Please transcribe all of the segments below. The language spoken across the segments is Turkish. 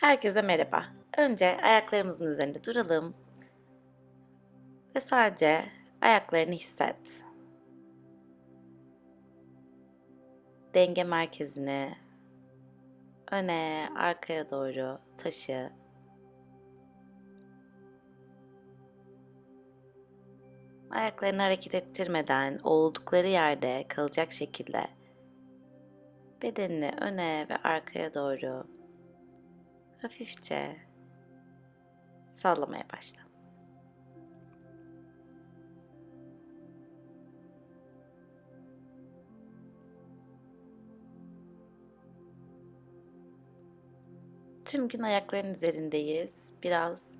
Herkese merhaba. Önce ayaklarımızın üzerinde duralım ve sadece ayaklarını hisset. Denge merkezini öne, arkaya doğru taşı. Ayaklarını hareket ettirmeden oldukları yerde kalacak şekilde bedenini öne ve arkaya doğru hafifçe sallamaya başla. Tüm gün ayakların üzerindeyiz. Biraz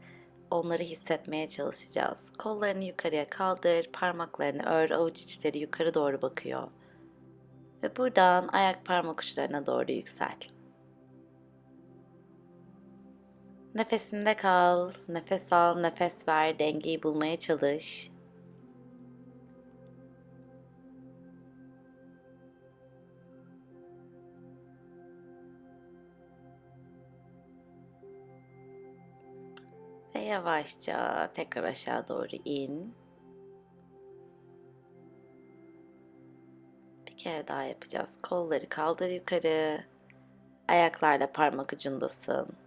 onları hissetmeye çalışacağız. Kollarını yukarıya kaldır, parmaklarını ör, avuç içleri yukarı doğru bakıyor. Ve buradan ayak parmak uçlarına doğru yüksel. Nefesinde kal, nefes al, nefes ver, dengeyi bulmaya çalış. Ve yavaşça tekrar aşağı doğru in. Bir kere daha yapacağız. Kolları kaldır yukarı. Ayaklarla parmak ucundasın.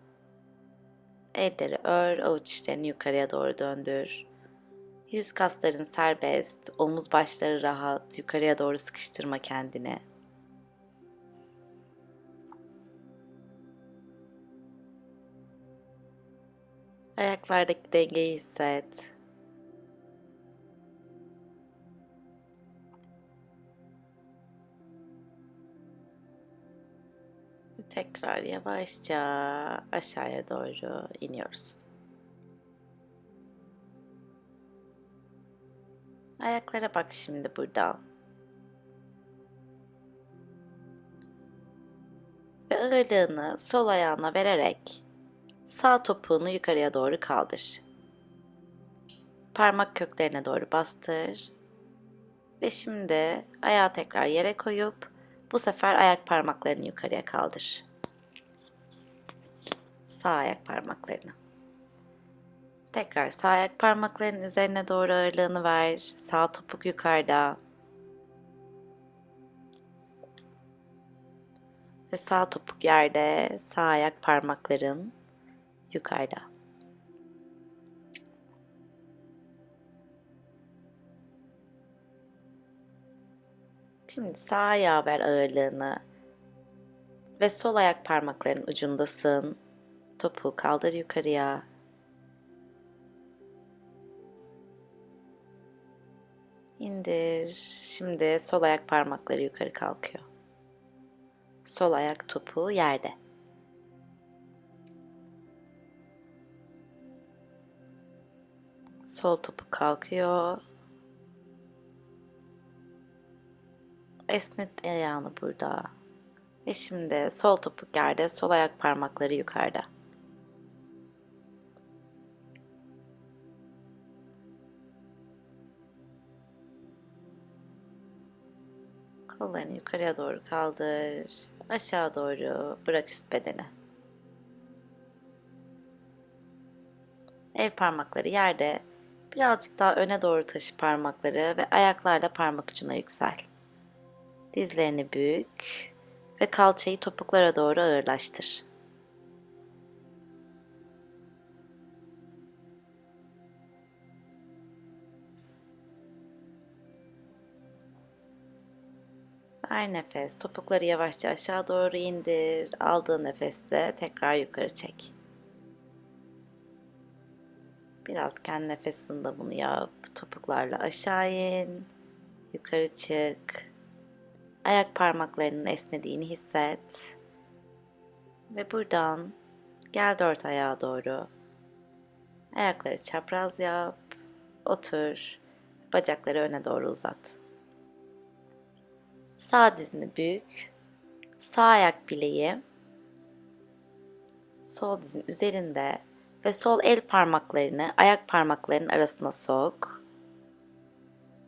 Elleri ör, avuç içlerini yukarıya doğru döndür. Yüz kasların serbest, omuz başları rahat, yukarıya doğru sıkıştırma kendini. Ayaklardaki dengeyi hisset. Tekrar yavaşça aşağıya doğru iniyoruz. Ayaklara bak şimdi burada. Ve ağırlığını sol ayağına vererek sağ topuğunu yukarıya doğru kaldır. Parmak köklerine doğru bastır. Ve şimdi ayağı tekrar yere koyup bu sefer ayak parmaklarını yukarıya kaldır. Sağ ayak parmaklarını. Tekrar sağ ayak parmaklarının üzerine doğru ağırlığını ver. Sağ topuk yukarıda. Ve sağ topuk yerde, sağ ayak parmakların yukarıda. Şimdi sağ ayağa ver ağırlığını ve sol ayak parmaklarının ucundasın. Topuğu kaldır yukarıya. İndir. Şimdi sol ayak parmakları yukarı kalkıyor. Sol ayak topuğu yerde. Sol topuk kalkıyor. Esnet ayağını burada. Ve şimdi sol topuk yerde, sol ayak parmakları yukarıda. Kollarını yukarıya doğru kaldır. Aşağı doğru bırak üst bedeni. El parmakları yerde. Birazcık daha öne doğru taşı parmakları ve ayaklarla parmak ucuna yüksel. Dizlerini bük ve kalçayı topuklara doğru ağırlaştır. Ver nefes. Topukları yavaşça aşağı doğru indir. Aldığın nefeste tekrar yukarı çek. Biraz kendi nefesinde bunu yap. Topuklarla aşağı in. Yukarı çık. Ayak parmaklarının esnediğini hisset. Ve buradan gel dört ayağa doğru. Ayakları çapraz yap. Otur. Bacakları öne doğru uzat. Sağ dizini bük. Sağ ayak bileği sol dizin üzerinde ve sol el parmaklarını ayak parmaklarının arasına sok.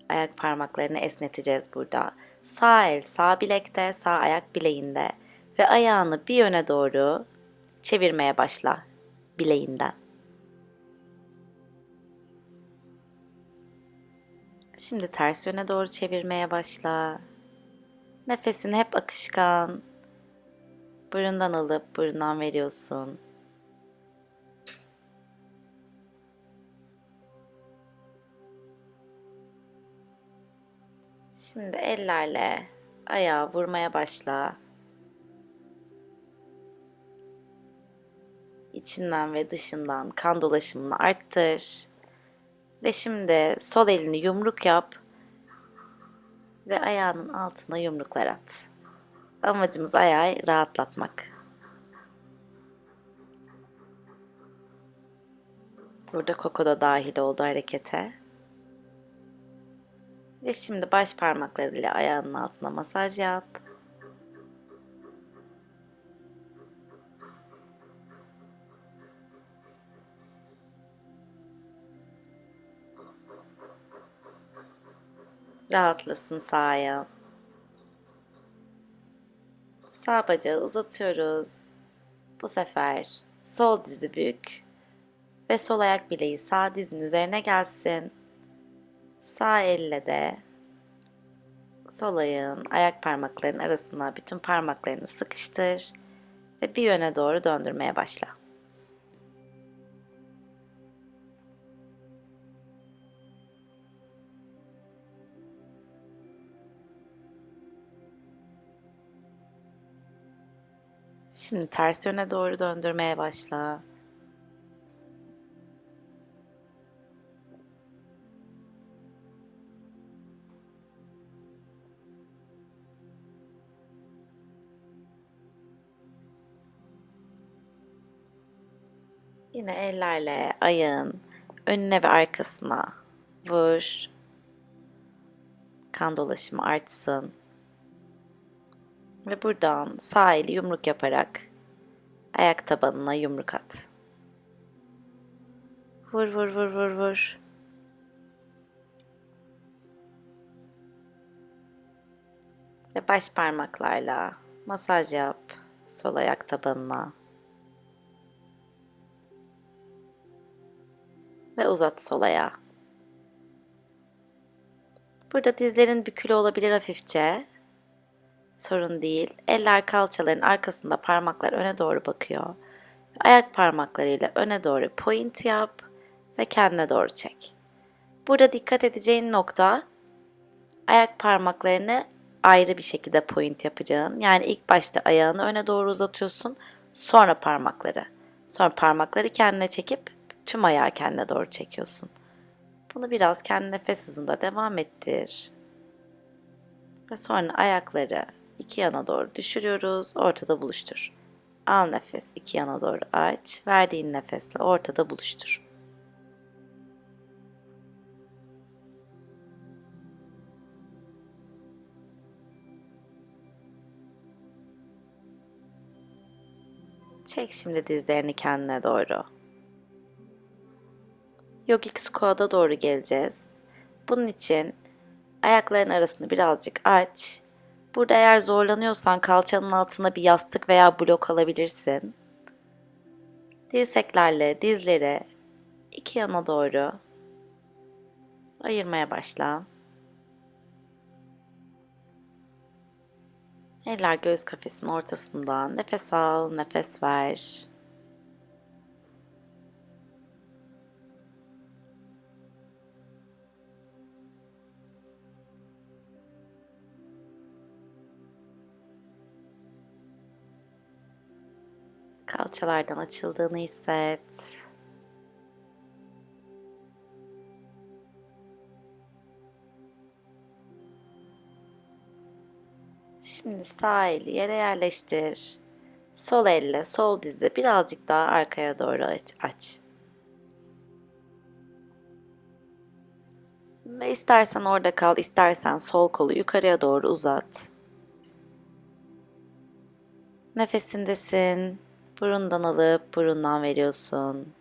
Ayak parmaklarını esneteceğiz burada. Sağ el sağ bilekte, sağ ayak bileğinde ve ayağını bir yöne doğru çevirmeye başla bileğinden. Şimdi ters yöne doğru çevirmeye başla. Nefesini hep akışkan. Burundan alıp burundan veriyorsun. Şimdi ellerle ayağı vurmaya başla. İçinden ve dışından kan dolaşımını arttır. Ve şimdi sol elini yumruk yap ve ayağının altına yumruklar at. Amacımız ayağı rahatlatmak. Burada Koko da dahil oldu harekete. Ve şimdi baş parmaklarıyla ayağının altına masaj yap. Rahatlasın sağ ayağın. Sağ bacağı uzatıyoruz. Bu sefer sol dizi bük ve sol ayak bileği sağ dizin üzerine gelsin. Sağ elle de sol ayağın ayak parmaklarının arasına bütün parmaklarını sıkıştır ve bir yöne doğru döndürmeye başla. Şimdi ters yöne doğru döndürmeye başla. Ellerle ayağın önüne ve arkasına vur. Kan dolaşımı artsın. Ve buradan sağ eli yumruk yaparak ayak tabanına yumruk at. Vur vur vur vur vur. Ve baş parmaklarla masaj yap sol ayak tabanına. Ve uzat sol ayağı. Burada dizlerin bükülü olabilir hafifçe. Sorun değil. Eller kalçaların arkasında parmaklar öne doğru bakıyor. Ayak parmaklarıyla öne doğru point yap ve kendine doğru çek. Burada dikkat edeceğin nokta ayak parmaklarını ayrı bir şekilde point yapacağın. Yani ilk başta ayağını öne doğru uzatıyorsun, sonra parmakları. Sonra parmakları kendine çekip tüm ayağı kendine doğru çekiyorsun. Bunu biraz kendi nefes hızında devam ettir. Ve sonra ayakları iki yana doğru düşürüyoruz, ortada buluştur. Al nefes, iki yana doğru aç, verdiğin nefesle ortada buluştur. Çek şimdi dizlerini kendine doğru. Yogic Squat'a doğru geleceğiz. Bunun için ayakların arasını birazcık aç. Burada eğer zorlanıyorsan kalçanın altına bir yastık veya blok alabilirsin. Dirseklerle dizleri iki yana doğru ayırmaya başla. Eller göğüs kafesinin ortasında. Nefes al, nefes ver. Kalçalardan açıldığını hisset. Şimdi sağ eli yere yerleştir. Sol elle sol dizde birazcık daha arkaya doğru aç. aç. Ve istersen orada kal, istersen sol kolu yukarıya doğru uzat. Nefesindesin. Burundan alıp burundan veriyorsun.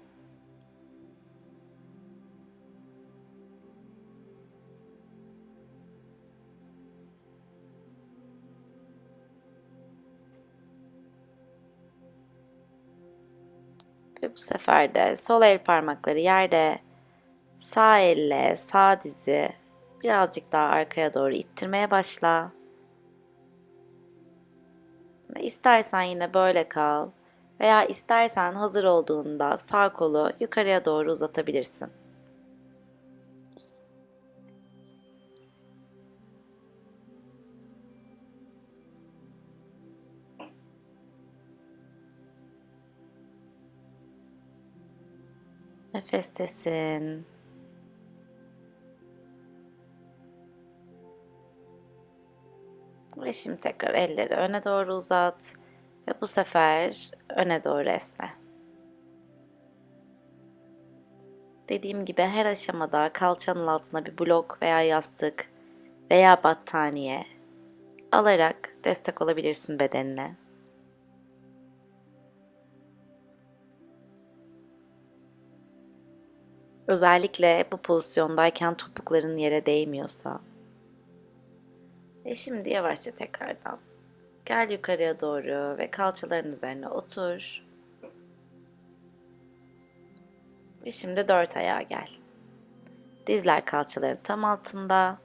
Ve bu sefer de sol el parmakları yerde, sağ elle sağ dizi birazcık daha arkaya doğru ittirmeye başla. İstersen yine böyle kal veya istersen hazır olduğunda sağ kolu yukarıya doğru uzatabilirsin. Nefestesin. Ve şimdi tekrar elleri öne doğru uzat ve bu sefer öne doğru esne. Dediğim gibi her aşamada kalçanın altına bir blok veya yastık veya battaniye alarak destek olabilirsin bedenine. Özellikle bu pozisyondayken topukların yere değmiyorsa. Ve şimdi yavaşça tekrardan gel yukarıya doğru ve kalçaların üzerine otur. Ve şimdi dört ayağa gel. Dizler kalçaların tam altında.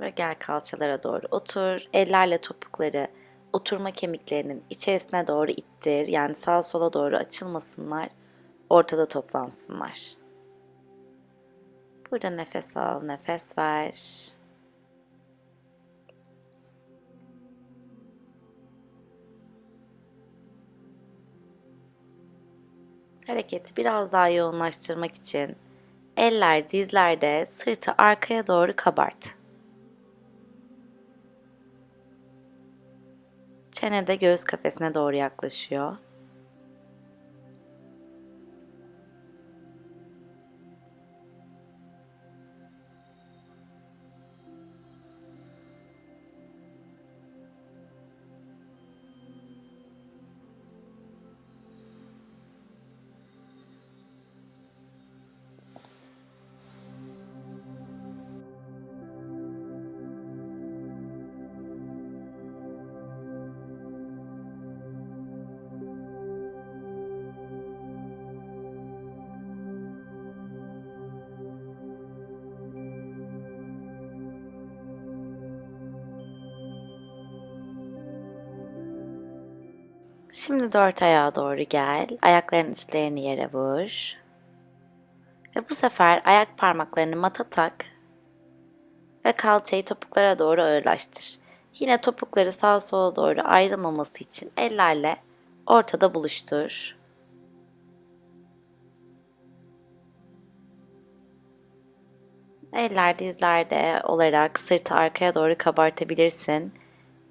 Ve gel kalçalara doğru otur. Ellerle topukları oturma kemiklerinin içerisine doğru ittir. Yani sağa sola doğru açılmasınlar. Ortada toplansınlar. Burada nefes al, nefes ver. Hareketi biraz daha yoğunlaştırmak için eller dizlerde, sırtı arkaya doğru kabart. Çene de göğüs kafesine doğru yaklaşıyor. Şimdi dört ayağa doğru gel. Ayakların üstlerini yere vur. Ve bu sefer ayak parmaklarını mata tak. Ve kalçayı topuklara doğru ağırlaştır. Yine topukları sağa sola doğru ayrılmaması için ellerle ortada buluştur. Eller dizlerde olarak sırtı arkaya doğru kabartabilirsin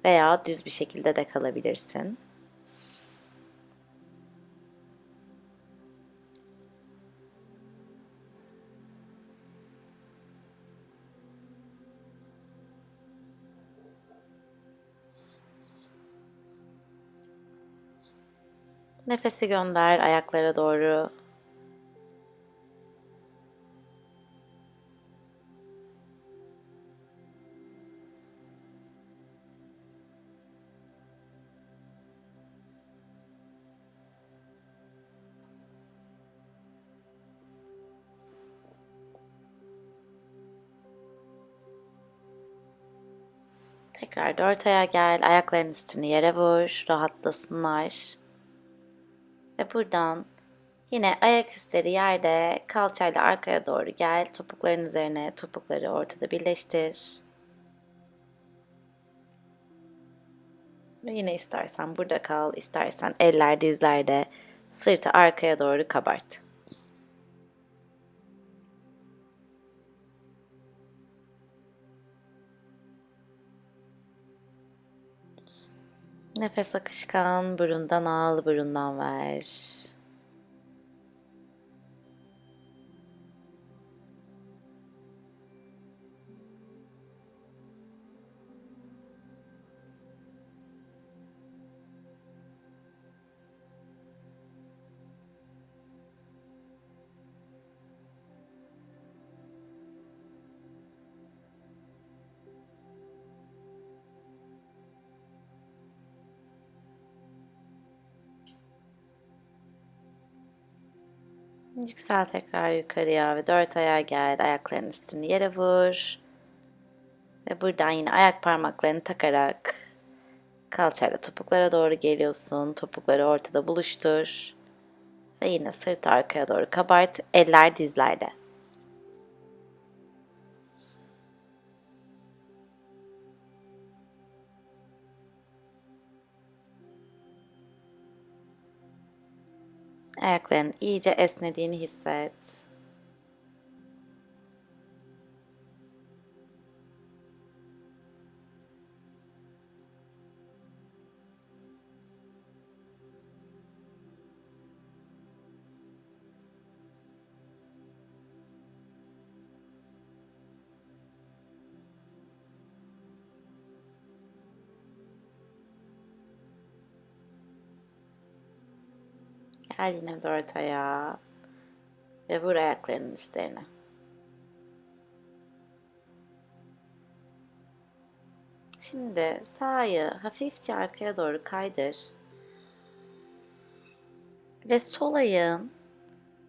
veya düz bir şekilde de kalabilirsin. Nefesi gönder ayaklara doğru. Tekrar dört ayağa gel. Ayakların üstünü yere vur. Rahatlasınlar. Ve buradan yine ayak üstleri yerde kalçayla arkaya doğru gel. Topukların üzerine topukları ortada birleştir. Ve yine istersen burada kal, istersen eller dizlerde, sırtı arkaya doğru kabart. Nefes akışkan, burundan al, burundan ver. Yüksel tekrar yukarıya ve dört ayağa gel. Ayaklarının üstünü yere vur. Ve buradan yine ayak parmaklarını takarak kalçayla topuklara doğru geliyorsun. Topukları ortada buluştur. Ve yine sırt arkaya doğru kabart. Eller dizlerde. Ayakların iyice esnediğini hisset. Gel yine dört ayağa ve vur ayaklarının üstlerine. Şimdi sağ ayağı hafifçe arkaya doğru kaydır. Ve sol ayağın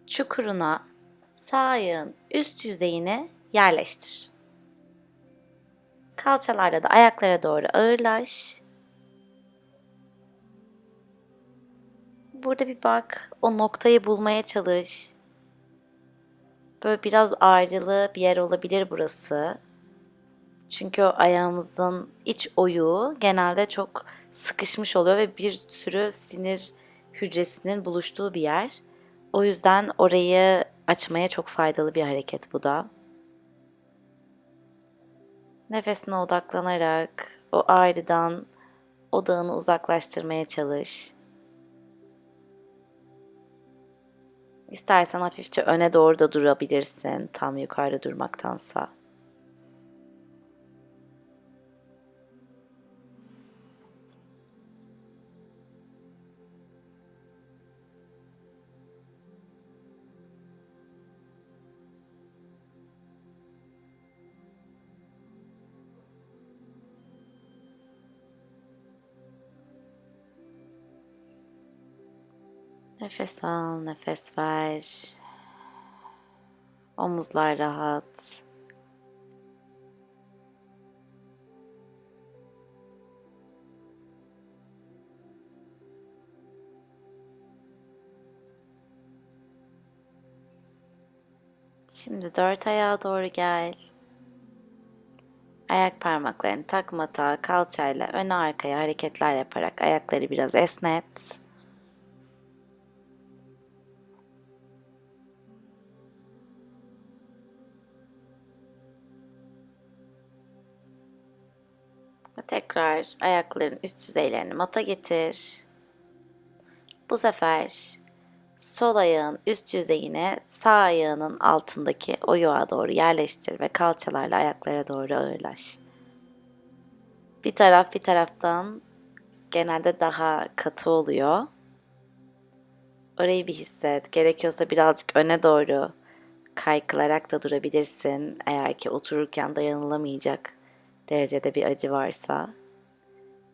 çukuruna sağ ayağın üst yüzeyine yerleştir. Kalçalarla da ayaklara doğru ağırlaş Burada bir bak, o noktayı bulmaya çalış. Böyle biraz ağrılı bir yer olabilir burası. Çünkü o ayağımızın iç oyu genelde çok sıkışmış oluyor ve bir sürü sinir hücresinin buluştuğu bir yer. O yüzden orayı açmaya çok faydalı bir hareket bu da. Nefesine odaklanarak o ağrıdan odağını uzaklaştırmaya çalış. İstersen hafifçe öne doğru da durabilirsin tam yukarıda durmaktansa. Nefes al, nefes ver. Omuzlar rahat. Şimdi dört ayağa doğru gel. Ayak parmaklarını takmata kalçayla öne arkaya hareketler yaparak ayakları biraz esnet. Tekrar ayakların üst yüzeylerini mata getir. Bu sefer sol ayağın üst yüzeyine sağ ayağının altındaki o yuğa doğru yerleştir ve kalçalarla ayaklara doğru ağırlaş. Bir taraf bir taraftan genelde daha katı oluyor. Orayı bir hisset. Gerekiyorsa birazcık öne doğru kaykılarak da durabilirsin. Eğer ki otururken dayanılamayacak derecede bir acı varsa.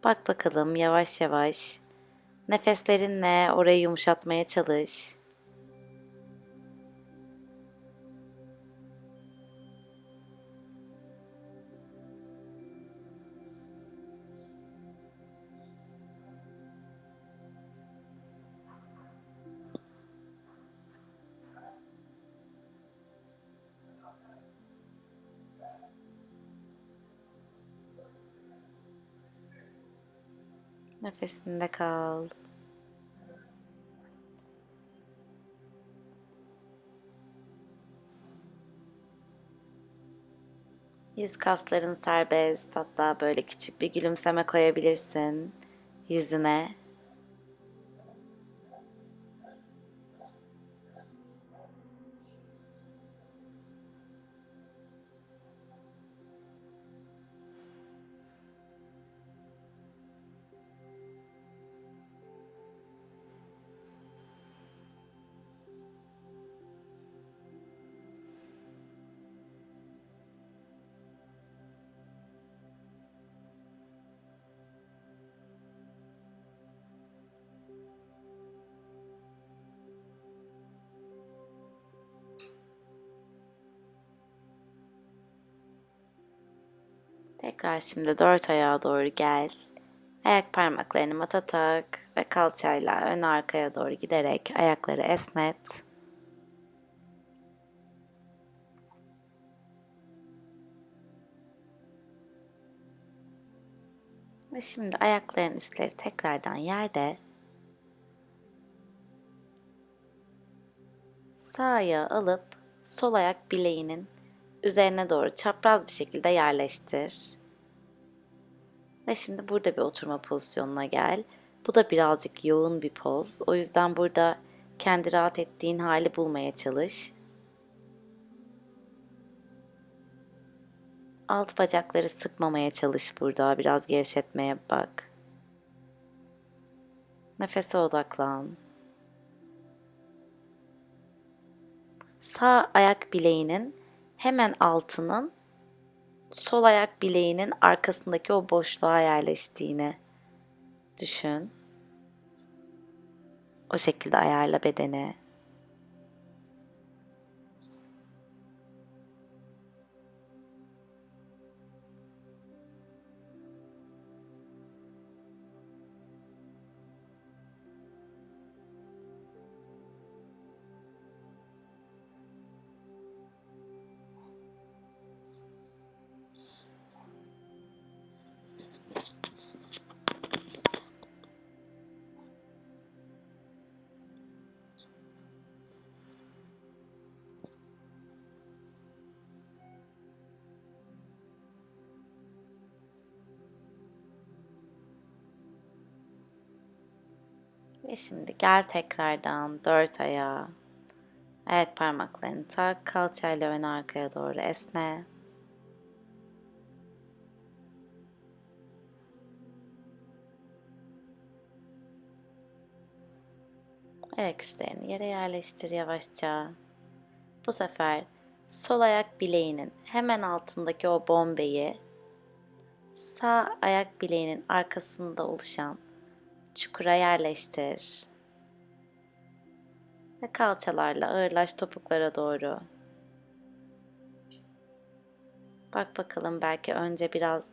Bak bakalım yavaş yavaş nefeslerinle orayı yumuşatmaya çalış. Nefesinde kal. Yüz kasların serbest. Hatta böyle küçük bir gülümseme koyabilirsin yüzüne. Tekrar şimdi dört ayağa doğru gel. Ayak parmaklarını mata tak ve kalçayla ön arkaya doğru giderek ayakları esnet. Ve şimdi ayakların üstleri tekrardan yerde. Sağ ayağı alıp sol ayak bileğinin üzerine doğru çapraz bir şekilde yerleştir. Ve şimdi burada bir oturma pozisyonuna gel. Bu da birazcık yoğun bir poz. O yüzden burada kendi rahat ettiğin hali bulmaya çalış. Alt bacakları sıkmamaya çalış burada. Biraz gevşetmeye bak. Nefese odaklan. Sağ ayak bileğinin hemen altının sol ayak bileğinin arkasındaki o boşluğa yerleştiğini düşün. O şekilde ayarla bedeni. Ve şimdi gel tekrardan dört ayağa. Ayak parmaklarını tak, kalçayla ön arkaya doğru esne. Ayak üstlerini yere yerleştir yavaşça. Bu sefer sol ayak bileğinin hemen altındaki o bombeyi sağ ayak bileğinin arkasında oluşan çukura yerleştir. Ve kalçalarla ağırlaş topuklara doğru. Bak bakalım belki önce biraz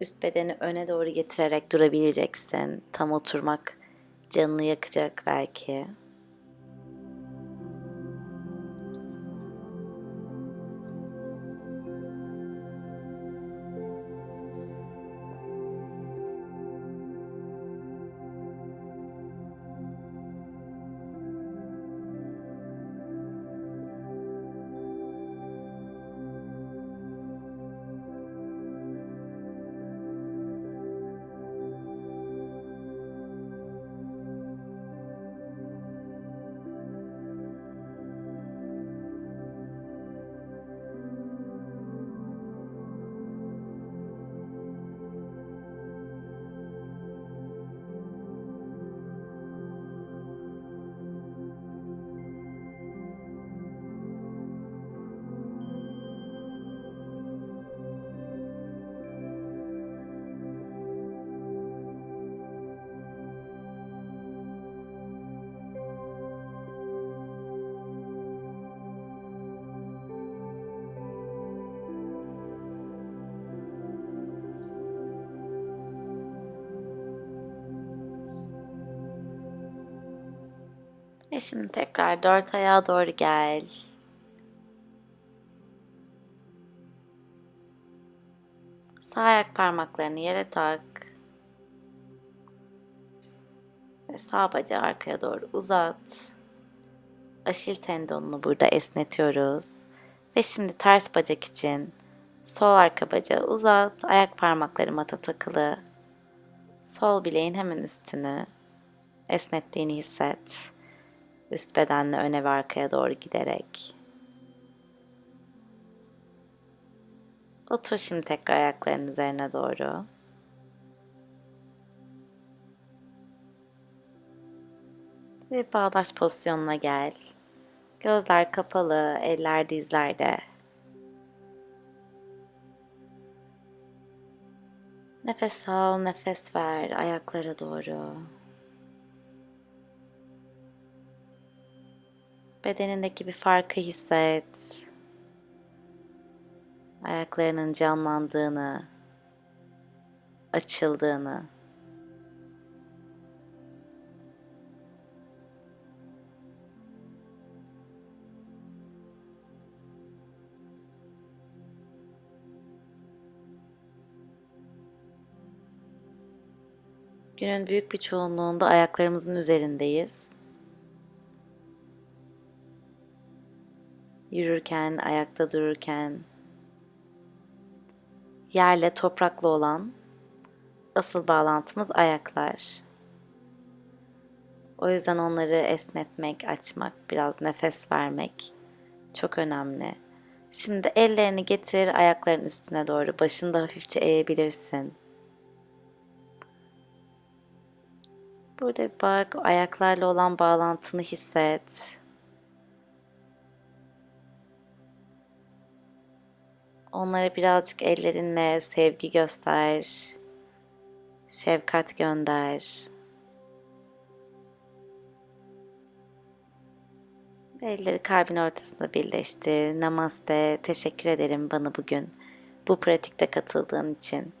üst bedeni öne doğru getirerek durabileceksin. Tam oturmak canını yakacak belki. Ve şimdi tekrar dört ayağa doğru gel. Sağ ayak parmaklarını yere tak. Ve sağ bacağı arkaya doğru uzat. Aşil tendonunu burada esnetiyoruz. Ve şimdi ters bacak için sol arka bacağı uzat. Ayak parmakları mata takılı. Sol bileğin hemen üstünü esnettiğini hisset. Üst bedenle öne ve arkaya doğru giderek. Otur şimdi tekrar ayakların üzerine doğru. Bir bağdaş pozisyonuna gel. Gözler kapalı, eller dizlerde. Nefes al, nefes ver ayaklara doğru. Bedenindeki bir farkı hisset. Ayaklarının canlandığını, açıldığını, Günün büyük bir çoğunluğunda ayaklarımızın üzerindeyiz. Yürürken, ayakta dururken yerle toprakla olan asıl bağlantımız ayaklar. O yüzden onları esnetmek, açmak, biraz nefes vermek çok önemli. Şimdi ellerini getir ayakların üstüne doğru. Başını da hafifçe eğebilirsin. Burada bak ayaklarla olan bağlantını hisset. Onlara birazcık ellerinle sevgi göster. Şefkat gönder. Ve Elleri kalbin ortasında birleştir. Namaste. Teşekkür ederim bana bugün bu pratikte katıldığın için.